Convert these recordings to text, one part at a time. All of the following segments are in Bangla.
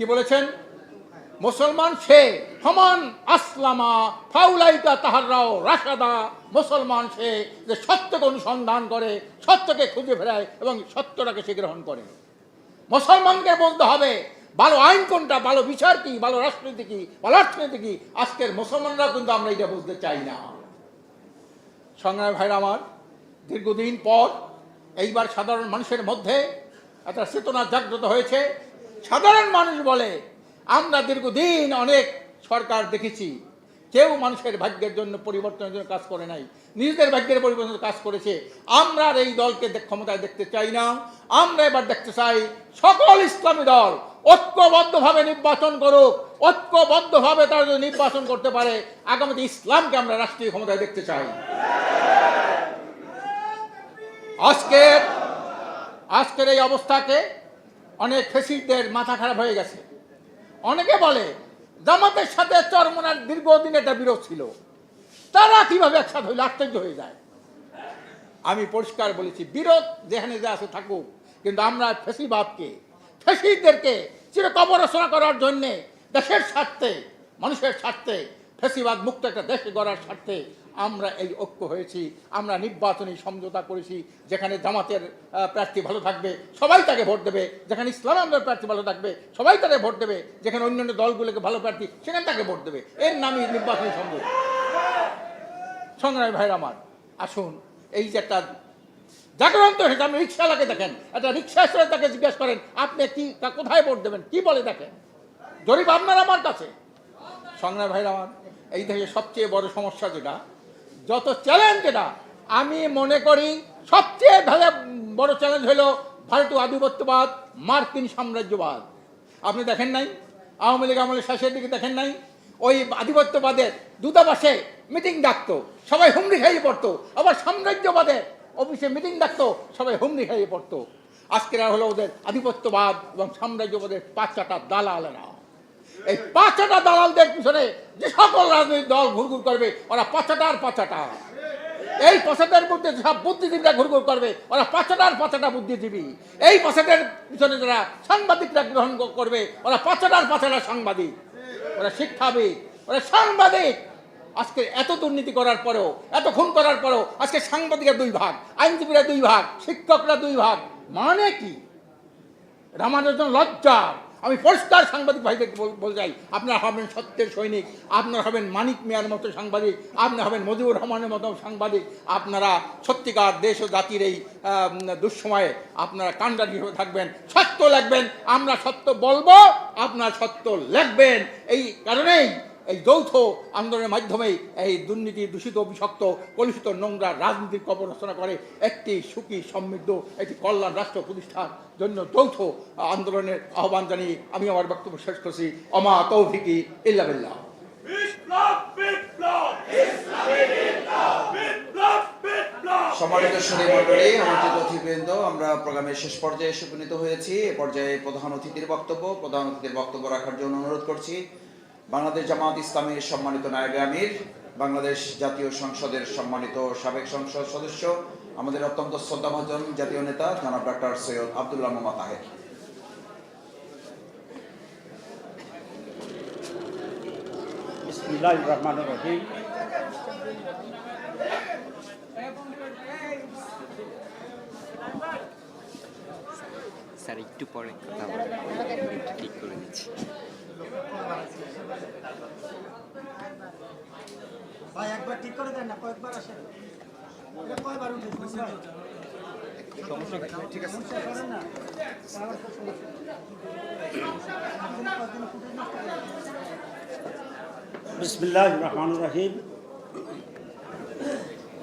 কি বলেছেন? মুসলমান সে সমান আসলামা ফাউলাইকা তাহারাও রাশাদা। মুসলমান সে যে সত্যকে অনুসন্ধান করে, সত্যকে খুঁজে ফেরায় এবং সত্যটাকে সে গ্রহণ করে। মুসলমানকে বলতে হবে, ভালো আইন কোনটা, ভালো বিচার কি, ভালো রাজনীতি কি, ভালো অর্থনীতি কি? আজকের মুসলমানরা কিন্তু আমরা এটা বুঝতে চাই না। সংগ্রামী ভাইরা আমার, দীর্ঘদিন পর এইবার সাধারণ মানুষের মধ্যে একটা চেতনা জাগ্রত হয়েছে। সাধারণ মানুষ বলে, আমরা দীর্ঘদিন অনেক সরকার দেখেছি, কেউ মানুষের ভাগ্যের জন্য পরিবর্তনের জন্য কাজ করে নাই, নিজেদের ভাগ্যের পরিবর্তনের কাজ করেছে, আমরা আর এই দলকে ক্ষমতায় দেখতে চাই না, আমরা এবার দেখতে চাই সকল ইসলামী দল ঐক্যবদ্ধভাবে নির্বাচন করুক, ঐক্যবদ্ধভাবে তারা যদি নির্বাচন করতে পারে, আগামীতে ইসলামকে আমরা রাষ্ট্রীয় ক্ষমতায় দেখতে চাই। আজকের আজকের এই অবস্থাকে অনেক ফেসিলদের মাথা খারাপ হয়ে গেছে। অনেকে বলে, জামাতের সাথে চরমনার দীর্ঘদিন একটা বিরোধ ছিল। তারা কীভাবে একসাথে হইলে, আশ্চর্য হয়ে যায়। আমি পরিষ্কার বলেছি, বিরোধ যেখানে যা আছে থাকুক, কিন্তু আমরা ফেসিবাদকে ফেসিদদেরকে চিরকবরচনা করার জন্যে দেশের স্বার্থে, মানুষের স্বার্থে ফেসিবাদ মুক্ত একটা দেশ গড়ার স্বার্থে আমরা এই ঐক্য হয়েছি, আমরা নির্বাচনী সমঝোতা করেছি, যেখানে জামাতের প্রার্থী ভালো থাকবে, সবাই তাকে ভোট দেবে। যেখানে ইসলাম আন্দোলনের প্রার্থী ভালো থাকবে, সবাই তাকে ভোট দেবে। যেখানে অন্যান্য দলগুলোকে ভালো প্রার্থী, সেখানে তাকে ভোট দেবে। এর নামই নির্বাচনী সমঝোতা। সংগ্রামী ভাইরা আমার, আসুন, এই যে একটা জাগরন্ত হয়েছে আপনি রিক্সাওয়ালাকে দেখেন, একটা রিক্সা এসে তাকে জিজ্ঞেস করেন, আপনি কি, তা কোথায় ভোট দেবেন? কি বলে দেখেন জরিপ আপনার আমার কাছে। সংগ্রাম ভাইরা আমার, এই দেশের সবচেয়ে বড় সমস্যা যেটা যত চ্যালেঞ্জ যেটা আমি মনে করি সবচেয়ে ভালো, বড় চ্যালেঞ্জ হলো ভারতীয় আধিপত্যবাদ, মার্কিন সাম্রাজ্যবাদ। আপনি দেখেন নাই? আওয়ামী লীগ আমলের শেষের দিকে দেখেন নাই? ওই আধিপত্যবাদের দূতাবাসে মিটিং ডাকতো, সবাই হুমড়ি খাইয়ে পড়তো। আবার সাম্রাজ্যবাদের অফিসে মিটিং ডাকতো, সবাই হুমড়ি খাইয়ে পড়তো। আজকের হলো ওদের আধিপত্যবাদ এবং সাম্রাজ্যবাদের পাঁচটা দালালেরা এই পাঁচটা দালালদের পিছনে, যে সকল রাজনৈতিক দল ঘুরঘুর করবে, ওরা পাঁচটার পাঁচটা। এই পাঁচটার মধ্যে সব বুদ্ধিজীবীরা ঘুরঘুর করবে, ওরা পাঁচটার পাঁচটা বুদ্ধিজীবী। এই পাঁচটার পিছনে যারা সাংবাদিকরা গ্রহণ করবে, ওরা পাঁচটার পাঁচটা সাংবাদিক। ওরা শিক্ষাবিদ, ওরা সাংবাদিক। আজকে এত দুর্নীতি করার পরেও, এত খুন করার পরেও, আজকে সাংবাদিকের দুই ভাগ, আইনজীবীরা দুই ভাগ, শিক্ষকরা দুই ভাগ। মানে কি? জন্য লজ্জা। আমি পরিষ্কার সাংবাদিক ভাইদেরকে বলতে চাই। আপনারা হবেন সত্যের সৈনিক, আপনারা হবেন মানিক মেয়ার মতো সাংবাদিক, আপনারা হবেন মজিবুর রহমানের মতো সাংবাদিক, আপনারা সত্যিকার দেশ ও জাতির এই দুঃসময়ে আপনারা কাণ্ডারি হয়ে থাকবেন, সত্য লাগবেন আমরা সত্য বলব, আপনারা সত্য লিখবেন। এই কারণেই এই যৌথ আন্দোলনের মাধ্যমেই এই দুর্নীতি দূষিত বিষাক্ত কলুষিত নোংরা রাজনীতির কবর রচনা করে একটি সুখী সমৃদ্ধ একটি কল্যাণ রাষ্ট্র প্রতিষ্ঠার জন্য যৌথ আন্দোলনের আহ্বান জানিয়ে আমি আমার বক্তব্য শেষ করছি। অমা তৌফিকি ইল্লা বিল্লাহ। বিপ্লব বিপ্লব! বিপ্লব বিপ্লব! সম্মানিত সুধী মণ্ডলী আমন্ত্রিত অতিথিবৃন্দ আমরা প্রোগ্রামের শেষ পর্যায়ে এসে উপনীত হয়েছি। এ পর্যায়ে প্রধান অতিথির বক্তব্য প্রধান অতিথির বক্তব্য রাখার জন্য অনুরোধ করছি। বাংলাদেশ জামাত ইসলামের সম্মানিত নায়েবে আমির বাংলাদেশ জাতীয় সংসদের সম্মানিত সাবেক সংসদ সদস্য আমাদের অত্যন্ত শ্রদ্ধাভাজন জাতীয় নেতা জনাব ডক্টর সৈয়দ আবদুল্লাহ মোহাম্মদ তাহের বিসমিল্লাহির রহমানির রহিম স্যার একটু পরে কথা বলবেন ঠিক করে দিচ্ছি। ভাই একবার ঠিক করে দেন না কয়েকবার আসেন। কয়বার উঠে ঠিক আছে। করেন না। তাহলে তো সমস্যা। বিসমিল্লাহির রহমানির রহিম।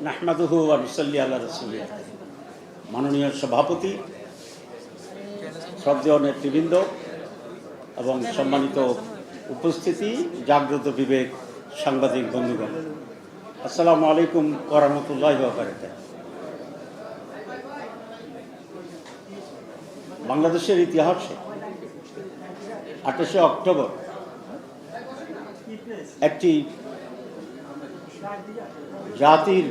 নাহমাদুহু ওয়া নুসাল্লি আলা রাসূলিহ। মাননীয় সভাপতি শ্রদ্ধেয় নেতৃবৃন্দ এবং সম্মানিত উপস্থিতি, জাগ্রত বিবেক, সাংবাদিক বন্ধুগণ, আসসালামু আলাইকুম ওয়া রাহমাতুল্লাহি বাংলাদেশের ইতিহাসে আঠাশে অক্টোবর একটি জাতির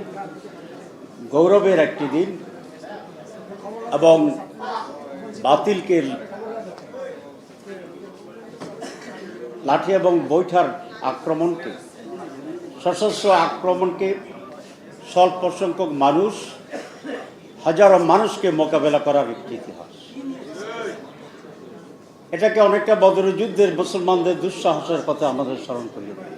গৌরবের একটি দিন এবং বাতিলকে লাঠি এবং বৈঠার আক্রমণকে, সশস্ত্র আক্রমণকে স্বল্প সংখ্যক মানুষ, হাজারো মানুষকে মোকাবেলা করার একটি ইতিহাস। এটাকে অনেকটা বদর যুদ্ধের মুসলমানদের দুঃসাহসের কথা আমাদের স্মরণ দেয়।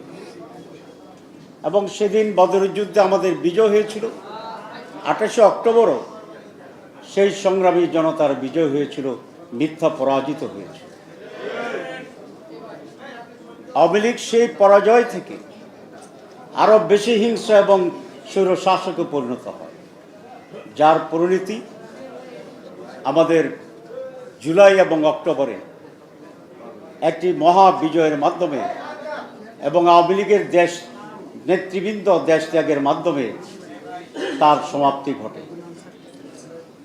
এবং সেদিন বদর যুদ্ধে আমাদের বিজয় হয়েছিল। আঠাশে অক্টোবরও সেই সংগ্রামী জনতার বিজয় হয়েছিল, মিথ্যা পরাজিত হয়েছিল। আওয়ামী লীগ সেই পরাজয় থেকে আরও বেশি হিংসা এবং স্বৈর শাসকে পরিণত হয়। যার পরিণতি আমাদের জুলাই এবং অক্টোবরে একটি মহা বিজয়ের মাধ্যমে এবং আওয়ামী লীগের দেশ, নেতৃবৃন্দ দেশ ত্যাগের মাধ্যমে তার সমাপ্তি ঘটে।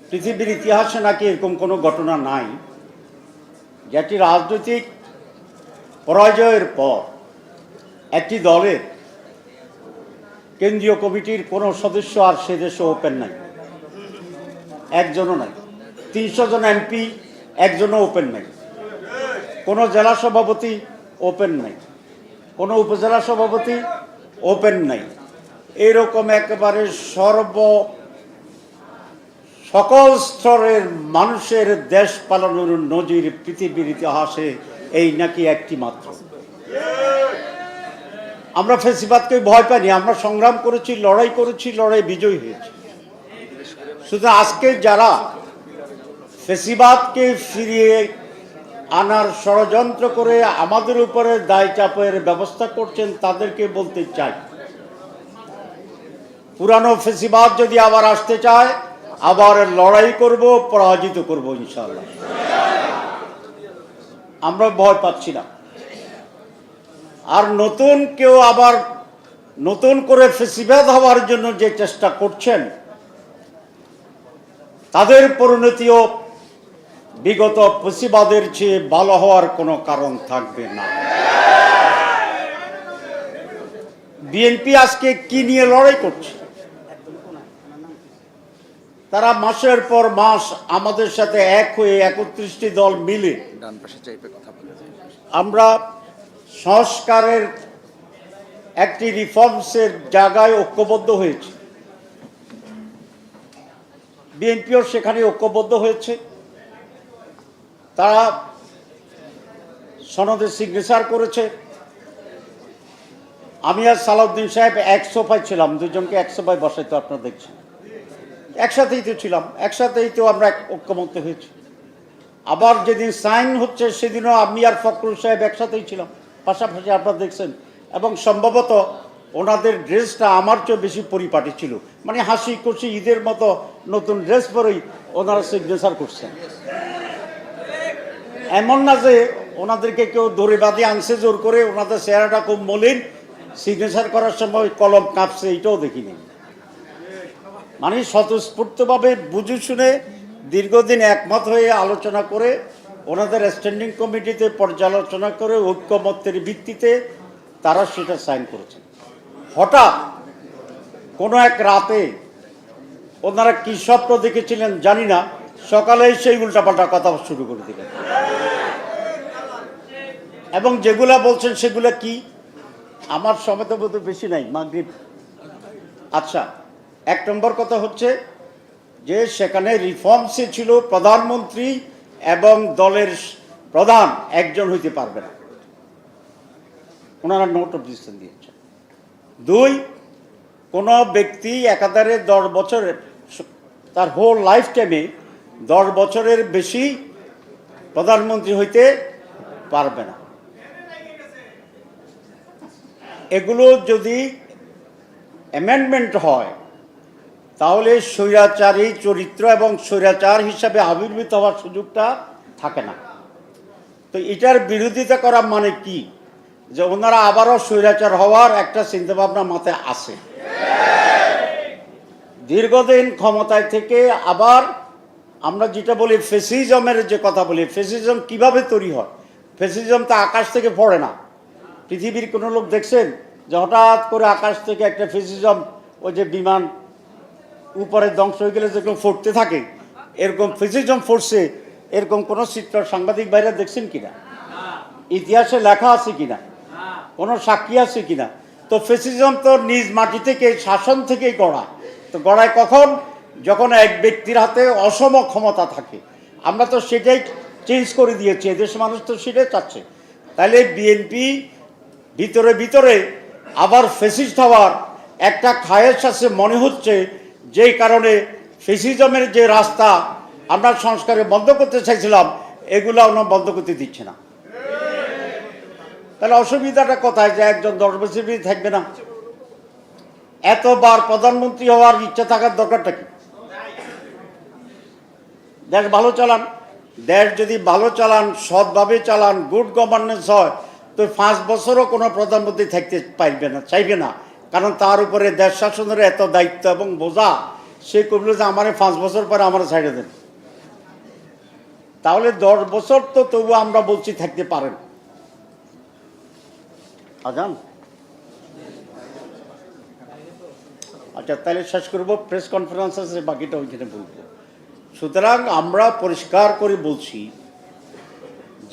পৃথিবীর ইতিহাসে নাকি এরকম কোনো ঘটনা নাই, যেটি রাজনৈতিক পরাজয়ের পর একটি দলের কেন্দ্রীয় কমিটির কোনো সদস্য আর সে দেশে ওপেন নাই, একজনও নাই, তিনশো জন এমপি, একজনও ওপেন নাই, কোনো জেলা সভাপতি ওপেন নাই, কোনো উপজেলা সভাপতি ওপেন নাই, এরকম একেবারে সর্ব সকল স্তরের মানুষের দেশ পালনের নজির পৃথিবীর ইতিহাসে এই নাকি একটি মাত্র। আমরা ফেসিবাদকে ভয় পাইনি, আমরা সংগ্রাম করেছি, লড়াই করেছি, লড়াই বিজয়ী হয়েছি। শুধু আজকে যারা ফেসিবাদকে ফিরিয়ে আনার ষড়যন্ত্র করে আমাদের উপরে দায় চাপের ব্যবস্থা করছেন, তাদেরকে বলতে চাই, পুরানো ফেসিবাদ যদি আবার আসতে চায় আবার লড়াই করব, পরাজিত করব ইনশাল্লাহ আমরা ভয় পাচ্ছি না। আর নতুন কেউ আবার নতুন করে ফেসিবাদ হওয়ার জন্য যে চেষ্টা করছেন, তাদের পরিণতিও বিগত ফেসিবাদের চেয়ে ভালো হওয়ার কোনো কারণ থাকবে না। বিএনপি আজকে কি নিয়ে লড়াই করছে? তারা মাসের পর মাস আমাদের সাথে এক হয়ে একত্রিশটি দল মিলে আমরা সংস্কারের একটি রিফর্মসের জায়গায় ঐক্যবদ্ধ হয়েছে। বিএনপিও সেখানে ঐক্যবদ্ধ হয়েছে। তারা সনদে সিগনেচার করেছে। আমি আর সালাউদ্দিন সাহেব এক সোফায় ছিলাম দুজনকে এক সোফায় বসাই তো আপনারা দেখছেন। একসাথেই তো ছিলাম, একসাথেই তো আমরা ঐক্যমত্য হয়েছি। আবার যেদিন সাইন হচ্ছে, সেদিনও আমি আর ফখরুল সাহেব একসাথেই ছিলাম। পাশাপাশি আপনারা দেখছেন, এবং সম্ভবত ওনাদের ড্রেসটা আমার চেয়ে বেশি পরিপাটি ছিল। মানে হাসি খুশি ঈদের মতো নতুন ড্রেস পরেই ওনারা সিগনেচার করছেন। এমন না যে ওনাদেরকে কেউ দড়ি বাঁধে আনছে জোর করে ওনাদের চেহারাটা খুব মলিন। সিগনেচার করার সময় কলম কাঁপছে, এইটাও দেখিনি। মানে স্বতঃস্ফূর্তভাবে বুঝে শুনে দীর্ঘদিন একমত হয়ে আলোচনা করে ওনাদের স্ট্যান্ডিং কমিটিতে পর্যালোচনা করে ঐক্যমত্যের ভিত্তিতে তারা সেটা সাইন করেছেন। হঠাৎ কোনো এক রাতে ওনারা কি স্বপ্ন দেখেছিলেন জানি না, সকালে সেই উল্টাপাল্টা কথা শুরু করে দিলেন। এবং যেগুলা বলছেন সেগুলা কি? আমার সময় তো বেশি নাই, মাগরিব। আচ্ছা এক নম্বর কথা হচ্ছে যে সেখানে রিফর্মসে ছিল প্রধানমন্ত্রী এবং দলের প্রধান একজন হইতে পারবে না। ওনারা নোট ডিসিশন দিয়েছেন। দুই, কোনো ব্যক্তি একাধারে দশ বছরের তার হোল লাইফ টাইমে দশ বছরের বেশি প্রধানমন্ত্রী হইতে পারবে না। এগুলো যদি অ্যামেন্ডমেন্ট হয় তাহলে স্বৈরাচারী চরিত্র এবং স্বৈরাচার হিসাবে আবির্ভূত হওয়ার সুযোগটা থাকে না। তো এটার বিরোধিতা করা মানে কি? যে ওনারা আবারও স্বৈরাচার হওয়ার একটা চিন্তাভাবনা মাথায় আসে। দীর্ঘদিন ক্ষমতায় থেকে আবার আমরা যেটা বলি ফেসিজমের যে কথা বলি, ফেসিজম কীভাবে তৈরি হয়? ফেসিজম তো আকাশ থেকে পড়ে না। পৃথিবীর কোনো লোক দেখছেন যে হঠাৎ করে আকাশ থেকে একটা ফেসিজম, ওই যে বিমান উপরে ধ্বংস হয়ে গেলে যেরকম ফুটতে থাকে, এরকম ফেসিজম ফোর্সে এরকম কোনো চিত্র সাংবাদিক বাইরে দেখছেন কিনা? ইতিহাসে লেখা আছে কিনা? কোনো সাক্ষী আছে কিনা? তো ফেসিজম তো নিজ মাটি থেকে, শাসন থেকেই গড়া। তো গড়ায় কখন? যখন এক ব্যক্তির হাতে অসম ক্ষমতা থাকে। আমরা তো সেটাই চেঞ্জ করে দিয়েছি এদেশের মানুষ তো সেটাই চাচ্ছে। তাহলে বিএনপি ভিতরে ভিতরে আবার ফেসিস্ট হওয়ার একটা খায়ের সাথে মনে হচ্ছে যেই কারণে ফেসিজমের যে রাস্তা আমরা সংস্কারে বন্ধ করতে চাইছিলাম এগুলো আমরা বন্ধ করতে দিচ্ছে না। তাহলে অসুবিধাটা কোথায় যে একজন দশ বছর থাকবে না? এতবার প্রধানমন্ত্রী হওয়ার ইচ্ছা থাকার দরকারটা কি? দেশ ভালো চালান, দেশ যদি ভালো চালান, সৎভাবে চালান গুড গভর্নেন্স হয়, তো পাঁচ বছরও কোনো প্রধানমন্ত্রী থাকতে পারবে না, চাইবে না। কারণ তার উপরে দেশ শাসনের এত দায়িত্ব এবং বোঝা, সে করল যে আমার পাঁচ বছর পরে আমার ছাইড়ে দেন। তাহলে দশ বছর তো তবু আমরা বলছি থাকতে পারেন। আজান? আচ্ছা তাহলে শেষ করব প্রেস কনফারেন্স আছে, বাকিটা ওইখানে বলব। সুতরাং আমরা পরিষ্কার করে বলছি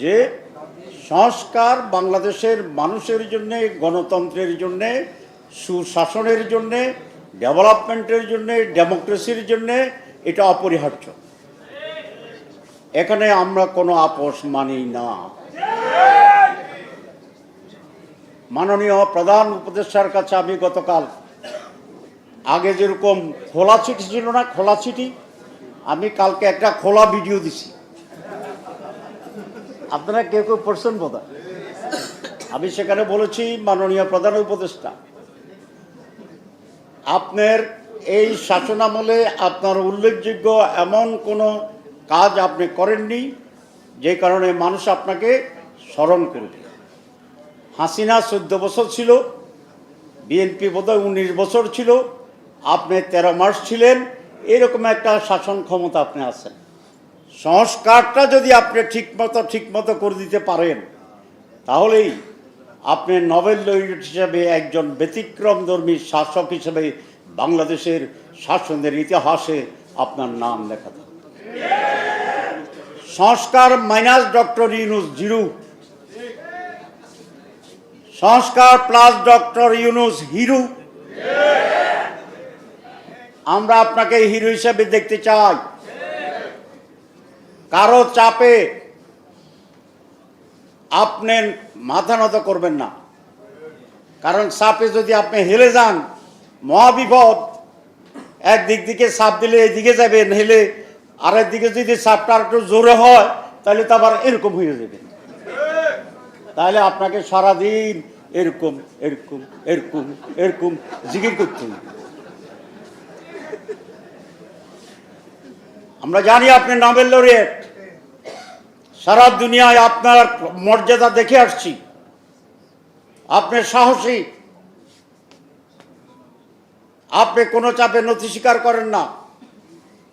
যে সংস্কার বাংলাদেশের মানুষের জন্যে, গণতন্ত্রের জন্যে সুশাসনের জন্যে, ডেভেলপমেন্টের জন্যে, ডেমোক্রেসির জন্যে এটা অপরিহার্য। এখানে আমরা কোনো আপোষ মানি না। মাননীয় প্রধান উপদেষ্টার কাছে আমি গতকাল আগে যেরকম খোলা চিঠি ছিল না, খোলা চিঠি, আমি কালকে একটা খোলা ভিডিও দিছি। আপনারা কেউ কেউ পড়ছেন বোধ আমি সেখানে বলেছি, মাননীয় প্রধান উপদেষ্টা আপনার এই শাসনামলে আপনার উল্লেখযোগ্য এমন কোনো কাজ আপনি করেননি যে কারণে মানুষ আপনাকে স্মরণ করবে হাসিনা চোদ্দ বছর ছিল, বিএনপি বোধহয় উনিশ বছর ছিল, আপনি তেরো মাস ছিলেন, এরকম একটা শাসন ক্ষমতা আপনি আছেন। সংস্কারটা যদি আপনি ঠিকমতো ঠিকমতো করে দিতে পারেন, তাহলেই আপনি নোবেল লরিয়েট হিসেবে একজন ব্যতিক্রমধর্মী শাসক হিসেবে বাংলাদেশের শাসনের ইতিহাসে আপনার নাম লেখা থাকবে। সংস্কার মাইনাস ডক্টর ইউনুস জিরু। সংস্কার প্লাস ডক্টর ইউনুস হিরু। আমরা আপনাকে হিরো হিসেবে দেখতে চাই। কারও চাপে আপনি মাথা নত করবেন না। কারণ সাপে যদি আপনি হেলে যান, মহাবিপদ। একদিক দিকে সাপ দিলে এদিকে যাবেন হেলে আর একদিকে যদি চাপটা একটু জোরে হয়, তাহলে তো আবার এরকম হয়ে যাবে। তাহলে আপনাকে সারাদিন এরকম এরকম এরকম এরকম জিকির করতে হবে। আমরা জানি আপনি নোবেল লরিয়েট। সারা দুনিয়ায় আপনার মর্যাদা দেখে আসছি। আপনি সাহসী। আপনি কোনো চাপে নথি স্বীকার করেন না।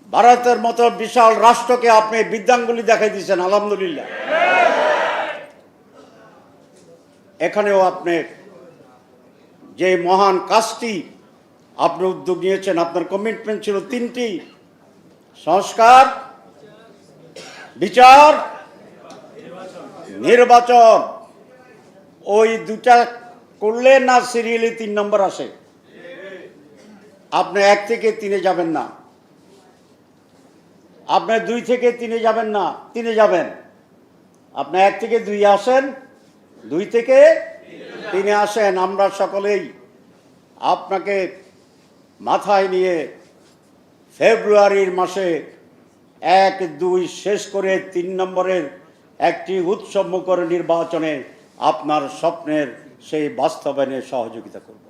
ভারতের মতো বিশাল রাষ্ট্রকে আপনি বিদ্যাঙ্গুলি দেখাই দিয়েছেন, আলহামদুলিল্লাহ। এখানেও আপনি যে মহান কাজটি আপনি উদ্যোগ নিয়েছেন, আপনার কমিটমেন্ট ছিল তিনটি। সংস্কার, বিচার নির্বাচন। ওই দুটা করলে না সিরিয়ালি তিন নম্বর আসে? আপনি এক থেকে তিনে যাবেন না। আপনি দুই থেকে তিনে যাবেন না, তিনে যাবেন। আপনি এক থেকে দুই আসেন, দুই থেকে তিনে আসেন। আমরা সকলেই আপনাকে মাথায় নিয়ে ফেব্রুয়ারির মাসে এক, দুই শেষ করে তিন নম্বরের একটি উৎসবমুখর নির্বাচনে আপনার স্বপ্নের সেই বাস্তবায়নে সহযোগিতা করব।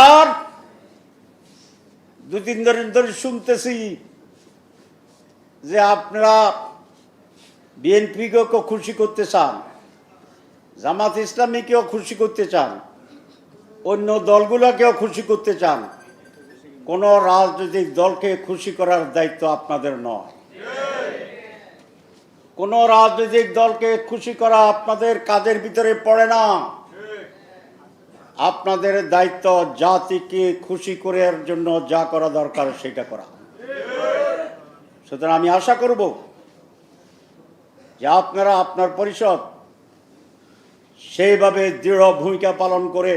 আর দু তিন দিন ধরে শুনতেছি যে আপনারা বিএনপিকেও খুশি করতে চান, জামাত ইসলামীকেও খুশি করতে চান, অন্য দলগুলোকেও খুশি করতে চান, কোনো রাজনৈতিক দলকে খুশি করার দায়িত্ব আপনাদের নয়। কোনো রাজনৈতিক দলকে খুশি করা আপনাদের কাজের ভিতরে পড়ে না। আপনাদের দায়িত্ব জাতিকে খুশি করার জন্য যা করা দরকার সেটা করা। সুতরাং আমি আশা করব যে আপনারা আপনার পরিষদ সেইভাবে দৃঢ় ভূমিকা পালন করে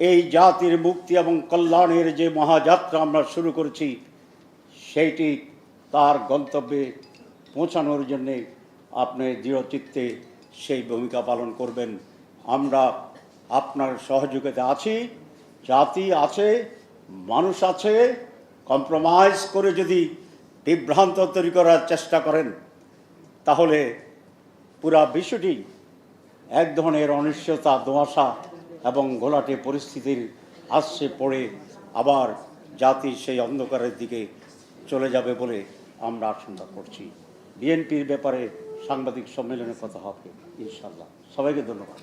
এই জাতির মুক্তি এবং কল্যাণের যে মহাযাত্রা আমরা শুরু করেছি, সেইটি তার গন্তব্যে পৌঁছানোর জন্যে আপনি দৃঢ়চিত্তে সেই ভূমিকা পালন করবেন। আমরা আপনার সহযোগিতা আছি, জাতি আছে, মানুষ আছে কম্প্রোমাইজ করে যদি বিভ্রান্ত তৈরি করার চেষ্টা করেন, তাহলে পুরা বিশ্বটি এক ধরনের অনিশ্চয়তা দোয়াশা এবং ঘোলাটে পরিস্থিতির আসছে পড়ে আবার জাতি সেই অন্ধকারের দিকে চলে যাবে বলে আমরা আশঙ্কা করছি। বিএনপির ব্যাপারে সাংবাদিক সম্মেলনে কথা হবে ইনশাল্লাহ সবাইকে ধন্যবাদ।